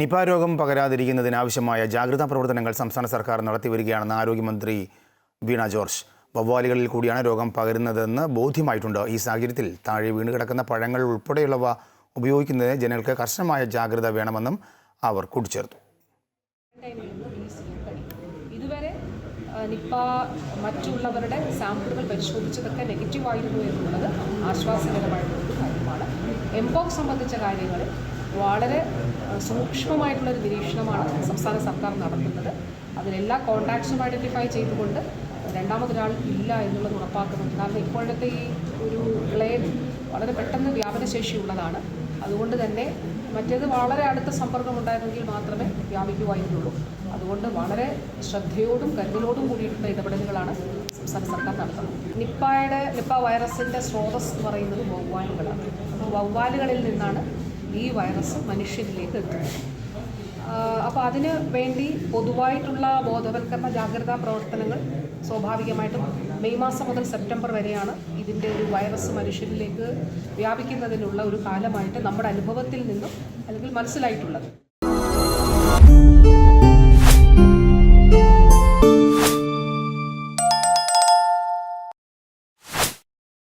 Nipah രോഗം പകരാതിരിക്കുന്നതിനാവശ്യമായ ജാഗ്രതാ പ്രവർത്തനങ്ങൾ സംസ്ഥാന സർക്കാർ നടത്തിവരികയാണെന്ന് ആരോഗ്യമന്ത്രി വീണ ജോർജ്. വവ്വാലുകളിൽ കൂടിയാണ് രോഗം പകരുന്നതെന്ന് ബോധ്യമായിട്ടുണ്ട്. ഈ സാഹചര്യത്തിൽ താഴെ വീണ് കിടക്കുന്ന പഴങ്ങൾ ഉൾപ്പെടെയുള്ളവ ഉപയോഗിക്കുന്നതിന് ജനങ്ങൾക്ക് കർശനമായ ജാഗ്രത വേണമെന്നും അവർ കൂട്ടിച്ചേർത്തു. ഇതുവരെ നിപ്പ മറ്റുള്ളവരുടെ സാമ്പിളുകൾ പരിശോധിച്ചതൊക്കെ നെഗറ്റീവ് ആയിരുന്നു എന്നുള്ളത് ആശ്വാസകരമായിട്ടുള്ള കാര്യമാണ്. എംപോക്സ് സംബന്ധിച്ച കാര്യങ്ങളിൽ വളരെ സൂക്ഷ്മമായിട്ടുള്ളൊരു നിരീക്ഷണമാണ് സംസ്ഥാന സർക്കാർ നടത്തുന്നത്. അതിലെല്ലാ കോൺടാക്ട്സും ഐഡന്റിഫൈ ചെയ്തുകൊണ്ട് രണ്ടാമതൊരാൾ ഇല്ല എന്നുള്ളത് ഉറപ്പാക്കുന്നുണ്ട്. കാരണം ഇപ്പോഴത്തെ ഈ ഒരു ക്ലെയിം വളരെ പെട്ടെന്ന് വ്യാപനശേഷിയുള്ളതാണ് അതുകൊണ്ട് തന്നെ മറ്റേത് വളരെ അടുത്ത സമ്പർക്കം ഉണ്ടായിരുന്നെങ്കിൽ മാത്രമേ വ്യാപിക്കുമായിരുന്നുള്ളൂ അതുകൊണ്ട് വളരെ ശ്രദ്ധയോടും കരുതലോടും കൂടിയിട്ടുള്ള ഇടപെടലുകളാണ് സംസ്ഥാന സർക്കാർ നടത്തുന്നത്. നിപ്പായുടെ നിപ്പ വൈറസിന്റെ സ്രോതസ് എന്ന് പറയുന്നത് വവ്വാലുകളാണ്. അപ്പോൾ വവ്വാലുകളിൽ നിന്നാണ് ഈ വൈറസ് മനുഷ്യരിലേക്ക് എത്തുന്നത് അപ്പോൾ അതിന് വേണ്ടി പൊതുവായിട്ടുള്ള ബോധവൽക്കരണ ജാഗ്രതാ പ്രവർത്തനങ്ങൾ സ്വാഭാവികമായിട്ടും മെയ് മാസം മുതൽ സെപ്റ്റംബർ വരെയാണ് ഇതിന്റെ ഒരു വൈറസ് മനുഷ്യരിലേക്ക് വ്യാപിക്കുന്നതിനുള്ള ഒരു കാലമായിട്ട് നമ്മുടെ അനുഭവത്തിൽ നിന്നും അല്ലെങ്കിൽ മനസ്സിലായിട്ടുള്ളത്.